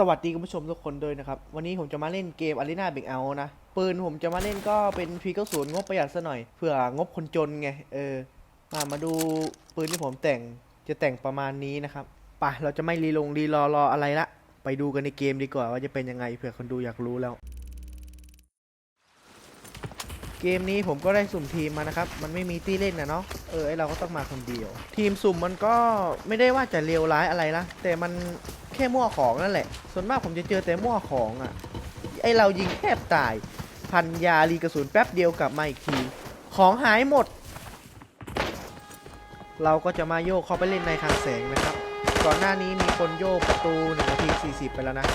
สวัสดีคุณผู้ชมทุกคนด้วยนะครับ วันนี้ผมจะมาเล่นเกม Arena b i g o u t นะ ปืนผมจะมาเล่นก็เป็นพีเกศูนย์งบประหยัดซะหน่อยเผื่องบคนจนไง เออ มามาดูปืนที่ผมแต่งจะแต่งประมาณนี้นะครับไปะเราจะไม่รีลงรีรอรออะไรละ ไปดูกันในเกมดีกว่าว่าจะเป็นยังไงเผื่อคนดูอยากรู้แล้ว เกมนี้ผมก็ได้สุ่มทีมมานะครับ มันไม่มีตี้เล่นนะเนาะเออไอเราก็ต้องมาคนเดียว ทีมสุ่มมันก็ไม่ได้ว่าจะเลวร้ายอะไรนะแต่มัน แค่มั่วของนั่นแหละ ส่วนมากผมจะเจอแต่มั่วของอะ่ะ ไอเรายิงแทบตาย พันยารีกระสุนแป๊บเดียวกลับมาอีกที ของหายหมด เราก็จะมาโยกเข้าไปเล่นในคลังแสงนะครับ ก่อนหน้านี้มีคนโยกประตู1นาที40 ไปแล้วนะ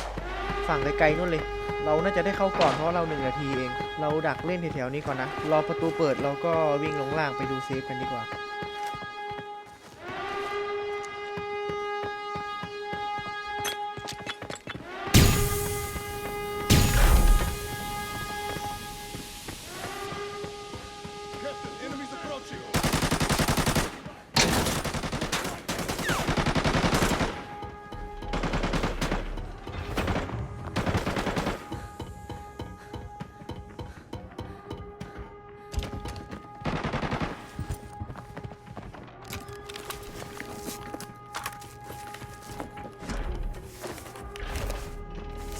ฝั่งไกลๆนู่นเลย เราน่าจะได้เข้าก่อนเพราะเราหนึ่งนาทีเอง เราดักเล่นแถวๆนี้ก่อนนะ รอประตูเปิดเราก็วิ่งลงล่างไปดูเซฟกันดีกว่า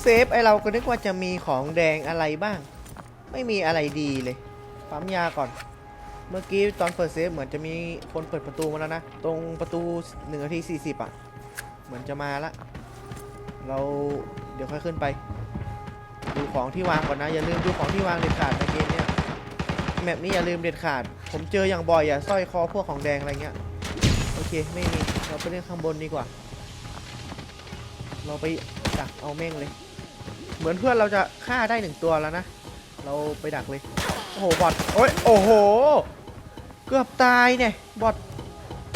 เซฟไอเราก็นึกว่าจะมีของแดงอะไรบ้าง ไม่มีอะไรดีเลยปั๊มยาก่อน เมื่อกี้ตอนเปิดเซฟเหมือนจะมีคนเปิดประตูมาแล้วนะ ตรงประตู1นาที40 อะ เหมือนจะมาละ เราเดี๋ยวค่อยขึ้นไป ดูของที่วางก่อนนะ อย่าลืมดูของที่วางเด็ดขาดในเกมเนี้ยแมปนี้อย่าลืมเด็ดขาด ผมเจออย่างบ่อยอะสร้อยคอพวกของแดงอะไรเงี้ยโอเคไม่มีเราไปเล่นข้างบนดีกว่า เราไปดักเอาแม่งเลย เหมือนเพื่อนเราจะฆ่าได้หนึ่งตัวแล้วนะ เราไปดักเลย โอ้โห บอทโอ้ย โอ้โห เกือบตายเนี่ย บอท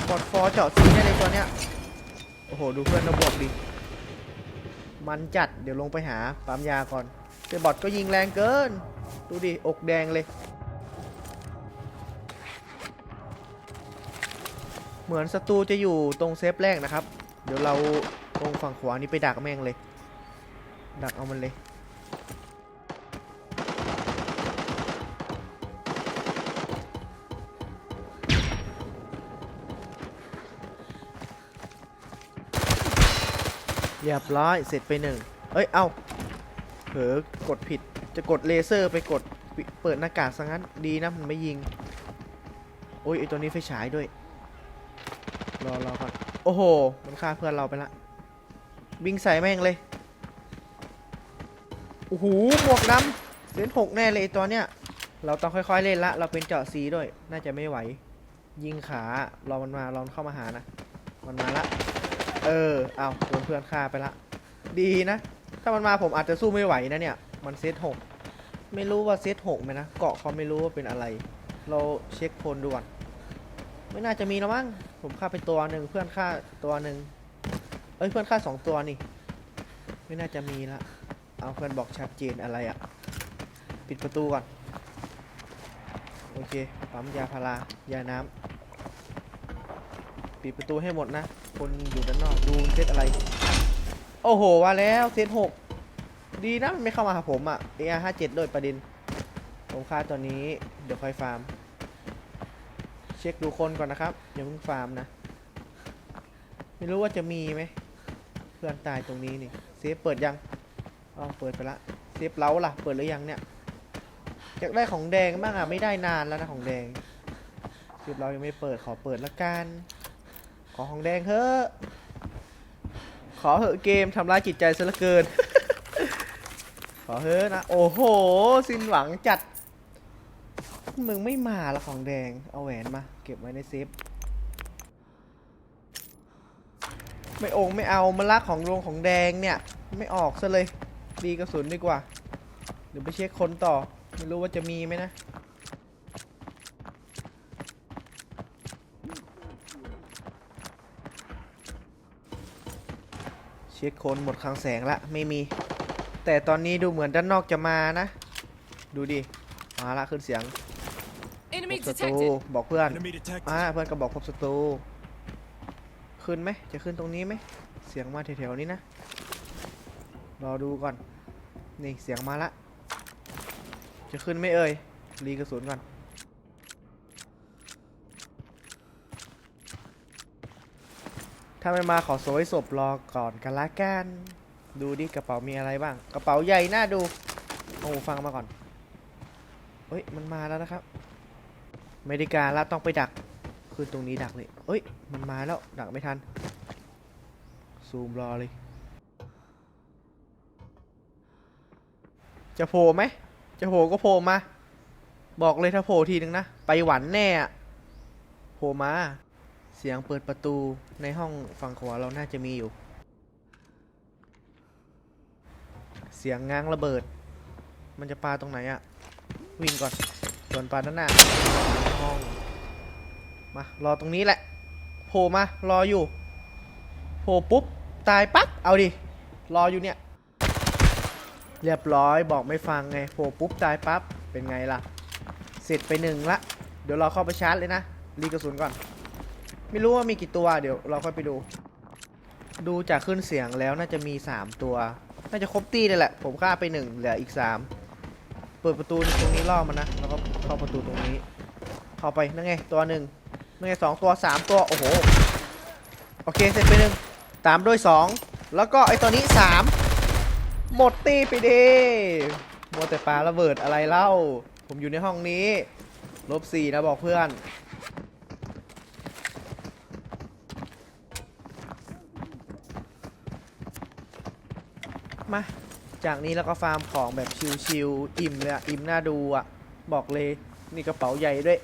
บอทฟอร์เจาะซีได้เลยตัวเนี้ย โอ้โห ดูเพื่อนเราบวกดิ มันจัด เดี๋ยวลงไปหาปั๊มยาก่อนแต่บอทก็ยิงแรงเกิน ดูดิ อกแดงเลย เหมือนศัตรูจะอยู่ตรงเซฟแรกนะครับ เดี๋ยวเราตรงฝั่งขวานี้ไปดักแม่งเลย ดักเอามันเลย เรียบร้อยเสร็จไปหนึ่ง เอ้ย เอ้าเผลอกดผิด จะกดเลเซอร์ไปกดเปิดหน้ากากซะงั้น ดีนะ มันไม่ยิง โอ้ยไอตัวนี้ไฟฉายด้วย รอรอก่อน โอ้โห มันฆ่าเพื่อนเราไปละบิงใส่แม่งเลย อ้โหหมวกดำเซนหกแน่เลยตัวเนี้ย เราต้องค่อยๆเล่นละ เราเป็นเจาะซีด้วย น่าจะไม่ไหว ยิงขา รอมันมา รอมันเข้ามาหานะ มันมาละ เออ เอาโดนเพื่อนฆ่าไปละ ดีนะ ถ้ามันมาผมอาจจะสู้ไม่ไหวนะเนี่ย มันเซตหก ไม่รู้ว่าเซตหกไหมนะ เกาะเขาไม่รู้ว่าเป็นอะไร เราเช็คคนดูก่อนไม่น่าจะมีแล้วมั้ง ผมฆ่าไปตัวหนึ่งเพื่อนฆ่าตัวหนึ่งเอ้ยเพื่อนฆ่าสองตัวนี่ ไม่น่าจะมีละ เอาเพื่อนบอกชัดเจนอะไรอะ่ะ ปิดประตูก่อน โอเค ปั๊มยาพารายาน้ำ ปิดประตูให้หมดนะ คนอยู่ด้านนอก ดูเซตอะไร โอ้โห ว่าแล้วเซตหก ดีนะมันไม่เข้ามาหาผมอะ่ะ AR 5 7ด้วยประเด็น ผมฆ่าตัวนี้ เดี๋ยวค่อยฟาร์ม เช็คดูคนก่อนนะครับ อย่าเพิ่งฟาร์มนะ ไม่รู้ว่าจะมีไหม เพื่อนตายตรงนี้นี่ เซฟเปิดยัง อ๋อเปิดไปละเซฟเล้าล่ะ เปิดหรือยังเนี่ยอยากได้ของแดงบ้างอะไม่ได้นานแล้วนะของแดงเซฟเรายังไม่เปิดขอเปิดละกันขอของแดงเถอะขอเหอะเกมทำร้ายจิตใจซะเหลือเกิน ขอเถอะนะ โอ้โห สิ้นหวังจัด มึงไม่มาละของแดง เอาแหวนมา เก็บไว้ในเซฟ ไม่องไม่เอามาลักของลงของแดงเนี่ย ไม่ออกซะเลย ดีกระสุนดีกว่าเดี๋ยวไปเช็คคนต่อ ไม่รู้ว่าจะมีไหมนะ เช็คคนหมดคลังแสงละไม่มี แต่ตอนนี้ดูเหมือนด้านนอกจะมานะ ดูดิ มาละขึ้นเสียง Enemy พบศัตรู detected. บอกเพื่อน Enemy detected. อ่าเพื่อนก็บอกพบศัตรูขึ้นไหมจะขึ้นตรงนี้ไหมเสียงมาแถวๆนี้นะ รอดูก่อน นี่เสียงมาละ จะขึ้นไม่เอ่ย รีกระสุนก่อน ถ้าไม่มาขอโซยศพรอก่อนกันละกัน ดูดิกระเป๋ามีอะไรบ้าง กระเป๋าใหญ่น่าดู เอาฟังมาก่อน เฮ้ย มันมาแล้วนะครับไม่ได้กาละต้องไปดัก ขึ้นตรงนี้ดักเลยเอ้ย มันมาแล้ว ดักไม่ทัน ซูมรอเลย จะโผล่ไหม จะโผล่ก็โผล่มา บอกเลยถ้าโผล่ทีนึงนะ ไปหวันแน่อะโผล่มา เสียงเปิดประตูในห้องฝั่งขวาเราน่าจะมีอยู่ เสียงง้างระเบิด มันจะปาตรงไหนอะวิ่งก่อน ส่วนปาด้านหน้าห้องมารอตรงนี้แหละโผล่มารออยู่โผล่ปุ๊บ ตายปั๊บ เอาดิ รออยู่เนี่ย เรียบร้อยบอกไม่ฟังไงโผล่ปุ๊บตายปั๊บ เป็นไงล่ะ เสร็จไปหนึ่งละ เดี๋ยวเราเข้าไปชาร์จเลยนะ รีกระสุนก่อน ไม่รู้ว่ามีกี่ตัวเดี๋ยวเราค่อยไปดู ดูจากขึ้นเสียงแล้วน่าจะมี 3 ตัว น่าจะครบตีเลยแหละ ผมฆ่าไปหนึ่งเหลืออีก 3 เปิดประตูตรงนี้ล่อมันนะ แล้วก็เข้าประตูตรงนี้ เข้าไปนั่นไงตัวหนึ่งนั่นไงสองตัวสามตัว โอ้โห โอเค เสร็จไปหนึ่งตามด้วยสองแล้วก็ไอตัวนี้สาม หมดตีไปดีมัวแต่ปลาระเบิดอะไรเล่า ผมอยู่ในห้องนี้ลบสี่นะบอกเพื่อน มา จากนี้แล้วก็ฟาร์มของแบบชิวๆอิ่มเลยอะอิ่มน่าดูอะ บอกเลย นี่กระเป๋าใหญ่ด้วย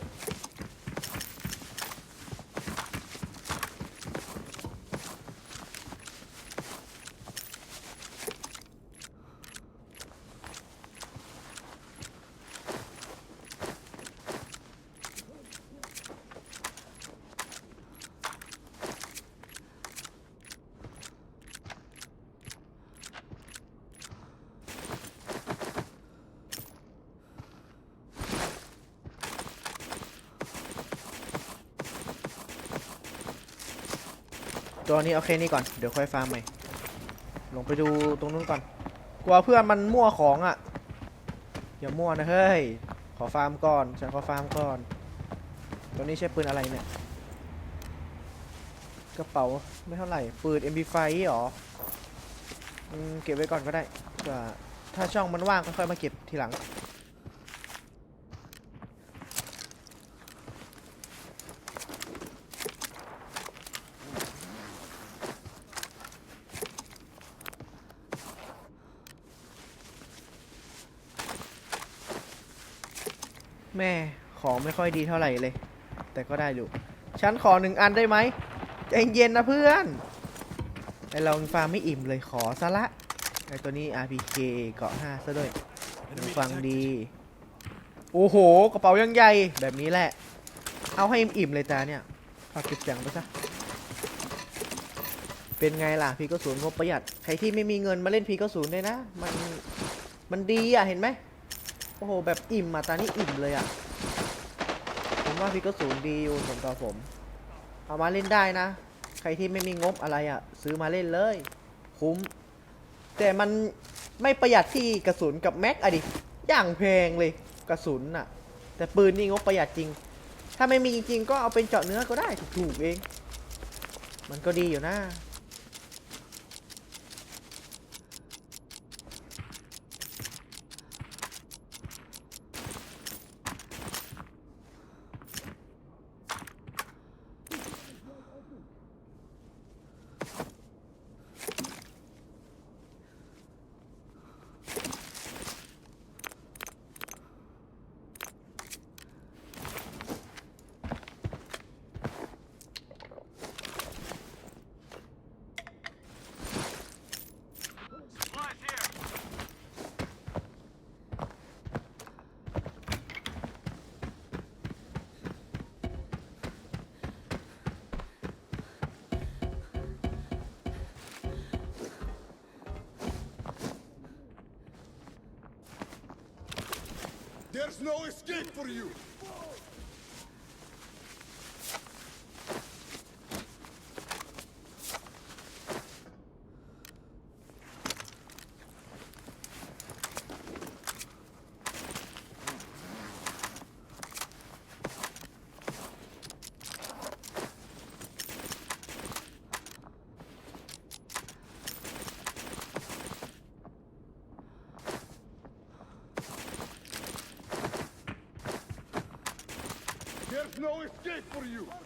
ตัวนี้เอาแค่นี้ก่อน เดี๋ยวค่อยฟาร์มใหม่ ลงไปดูตรงนู้นก่อน กลัวเพื่อนมันมั่วของอะ่ะ อย่ามั่วนะเฮ้ย ขอฟาร์มก่อน ฉันขอฟาร์มก่อน ตัวนี้ใช้ปืนอะไรเนี่ย กระเป๋าไม่เท่าไหร่ ปืน MP5 หรออเก็บไว้ก่อนก็ได้เผื่อถ้าช่องมันว่างก็ค่อยมาเก็บทีหลัง แม่ ของไม่ค่อยดีเท่าไหร่เลย แต่ก็ได้อยู่ฉันขอหนึ่งอันได้ไหมใจเย็นนะเพื่อนไอเราฟาร์มไม่อิ่มเลยขอซะละไอตัวนี้ RPK เกาะ5ซะด้วยฟังดี โอ้โห กระเป๋ายังใหญ่แบบนี้แหละ เอาให้อิ่มเลยจ้าเนี่ยฝากเก็บเสียงไปซะเป็นไงล่ะพีก็ศูนย์งบประหยัด ใครที่ไม่มีเงินมาเล่นพีก็ศูนย์เลยนะ มัน มันดีอะ เห็นไหม โอ้โห แบบอิ่มอะ ตอนนี้อิ่มเลยอะ ว่าพี่ก็สูงดีอยู่สำหรับผมเอามาเล่นได้นะ ใครที่ไม่มีงบอะไรอะ ซื้อมาเล่นเลย คุ้ม แต่มันไม่ประหยัดที่กระสุนกับแม็กอะดิอย่างแพงเลยกระสุนอะ แต่ปืนนี่งบประหยัดจริง ถ้าไม่มีจริงๆก็เอาเป็นเจาะเนื้อก็ได้ถูกๆเอง มันก็ดีอยู่นะ no escape for you. no escape for you.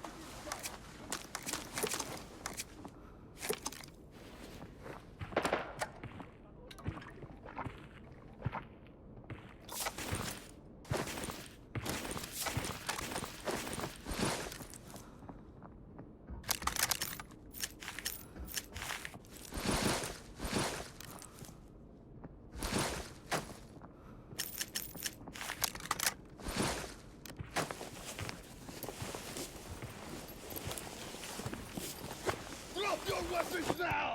Bless us now!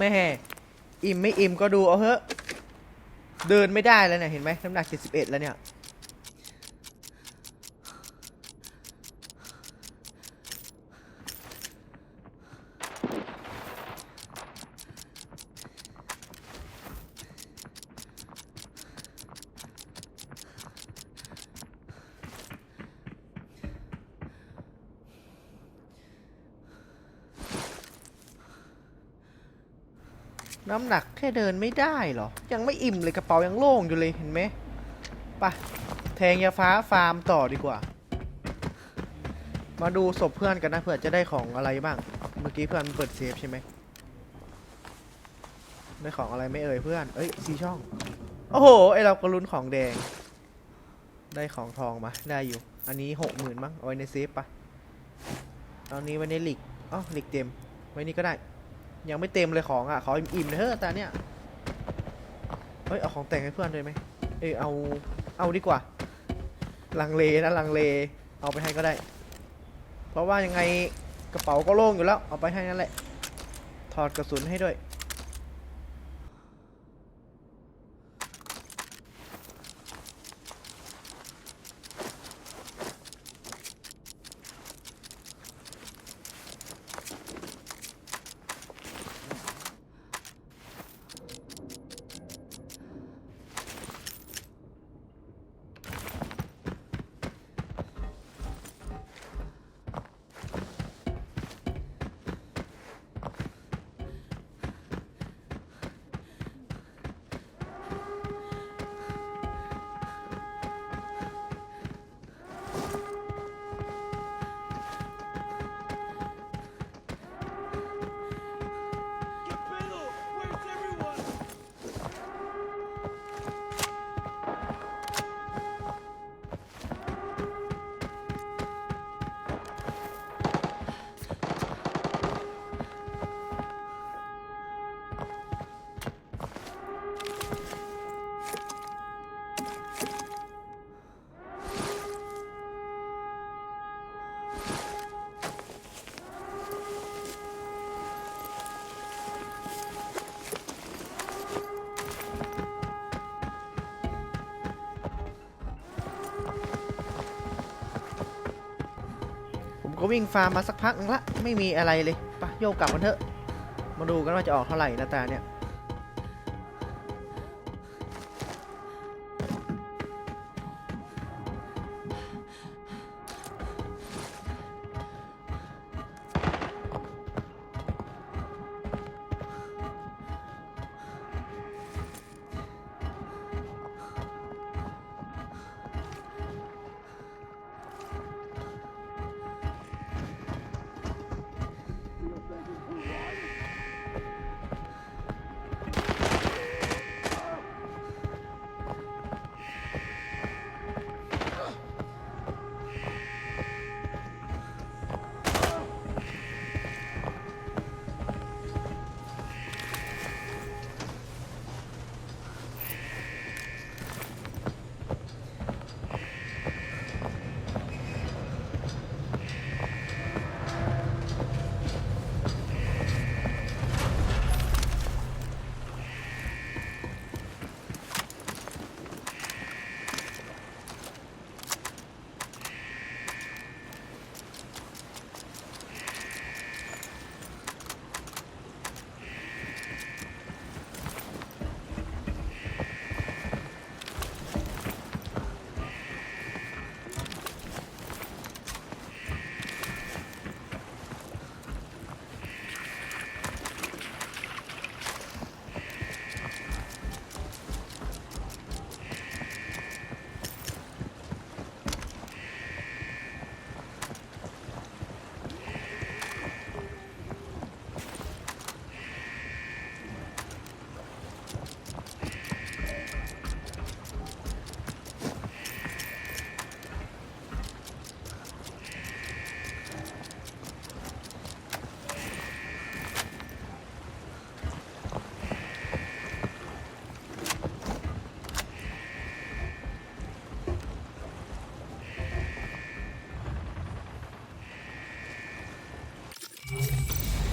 แม่อิ่มไม่อิ่มก็ดูเอาเถอะ เดินไม่ได้แล้วเนี่ยเห็นไหมน้ำหนัก71แล้วเนี่ย น้ำหนักแค่เดินไม่ได้เหรอ ยังไม่อิ่มเลยกระเป๋ายังโล่งอยู่เลยเห็นไหมไปะแทงยาฟ้าฟาร์มต่อดีกว่า มาดูศพเพื่อนกันนะเผื่อจะได้ของอะไรบ้าง เมื่อกี้เพื่อนเปิดเซฟใช่ไหมได้ของอะไรไม่เอ่ยเพื่อน เอ้ยสีช่อง โอ้โห ไอเราก็ลุ้นของแดง ได้ของทองมาได้อยู่ อันนี้หกหมื่นมั้งเอาไว้ในเซฟปะเอานี้ไว้ในหลิกอ๋อหลิกเต็ม ไว้นี่ก็ได้ ยังไม่เต็มเลยของอะขออิ่มๆเลยเถอะตาเนี่ยเฮ้ยเอาของแต่งให้เพื่อนเลยไหมเออเอาเอาดีกว่า ลังเลนะลังเลเอาไปให้ก็ได้ เพราะว่ายังไงกระเป๋าก็โล่งอยู่แล้ว เอาไปให้นั่นแหละ ถอดกระสุนให้ด้วย วิ่งฟาร์มมาสักพักนึงละ ไม่มีอะไรเลยไปะโยกกลับกันเถอะ มาดูกันว่าจะออกเท่าไหร่นาตาเนี่ย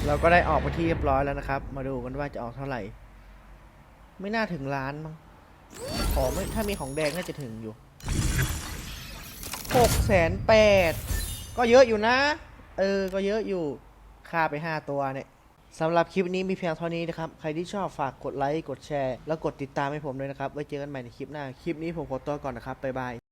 เราก็ได้ออกไปที่เรียบร้อยแล้วนะครับ มาดูกันว่าจะออกเท่าไหร่ ไม่น่าถึงล้านมั้งของไม่ถ้ามีของแดงน่าจะถึงอยู่หกแสนแปดก็เยอะอยู่นะ เออ ก็เยอะอยู่ค่าไป 5 ตัวเนี่ยสำหรับคลิปนี้มีเพียงเท่านี้นะครับ ใครที่ชอบฝากกดไลค์ กดแชร์ แล้วกดติดตามให้ผมด้วยนะครับ ไว้เจอกันใหม่ในคลิปหน้า คลิปนี้ผมขอตัวก่อนนะครับ บ๊ายบาย